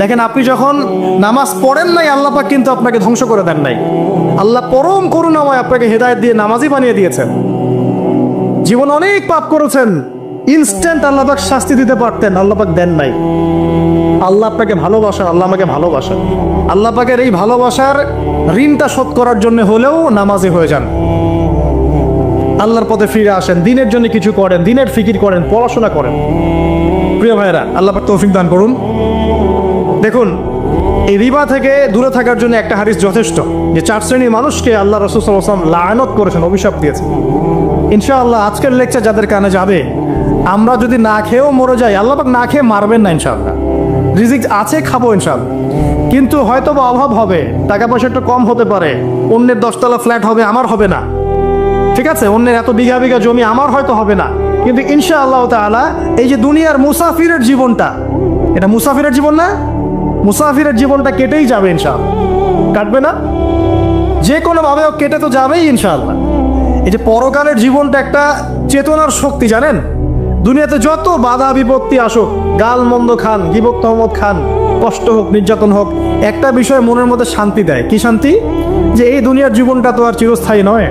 দেখেন, আপনি যখন নামাজ পড়েন নাই, আল্লাহ পাক কিন্তু আপনাকে ধ্বংস করে দেন নাই। আল্লাহ পরম করুণাময় আপনাকে হেদায়েত দিয়ে নামাজই বানিয়ে দিয়েছেন। জীবন অনেক পাপ করেছেন ইনস্ট্যান্ট আল্লাহ পাক শাস্তি দিতে পারতেন, আল্লাহ পাক দেন নাই। আল্লাহ আপনাকে ভালোবাসেন, আল্লাহ আমাকে ভালোবাসেন। আল্লাহ পাকের এই ভালোবাসার ঋণটা শোধ করার জন্য হলেও নামাজি হয়ে যান। আল্লাহর পথে ফিরে আসেন, দিনের জন্য কিছু করেন, দিনের ফিকির করেন, পড়াশোনা করেন। প্রিয় ভাইয়েরা, আল্লাহ তৌফিক দান করুন। দেখুন, এই রিবা থেকে দূরে থাকার জন্য একটা হাদিস যথেষ্ট, যে চার শ্রেণির মানুষকে আল্লাহ রসুল লায়নত করেছেন, অভিশাপ দিয়েছেন। ইনশাআল্লাহ, আজকের লেকচার যাদের কানে যাবে, আমরা যদি না খেয়েও মরে যাই, আল্লাহ না খেয়ে মারবেন না ইনশাআল্লাহ। রিজিক আছে, খাব ইনশাআল্লাহ। কিন্তু হয়তো বা অভাব হবে, টাকা পয়সা একটু কম হতে পারে, অন্যের দশতলা ফ্ল্যাট হবে, আমার হবে না। ঠিক আছে? অন্যের এত বিঘা বিঘা জমি, আমার হয়তো হবে না। কিন্তু ইনশা আল্লাহ তাআলা, এই যে দুনিয়ার মুসাফিরের জীবনটা, এটা মুসাফিরের জীবন না? মুসাফিরের জীবনটা কেটেই যাবে ইনশাআল্লাহ। কাটবে না? যে কোনো ভাবে ও কেটে তো যাবেই ইনশাআল্লাহ। এই যে পরকালের জীবনটা একটা চেতনার শক্তি, জানেন? দুনিয়াতে যত বাধা বিপত্তি আসুক, গাল মন্দ খান গিবক তহমদ খান, কষ্ট হোক, নির্যাতন হোক, একটা বিষয় মনের মধ্যে শান্তি দেয়। কি শান্তি? যে এই দুনিয়ার জীবনটা তো আর চিরস্থায়ী নয়।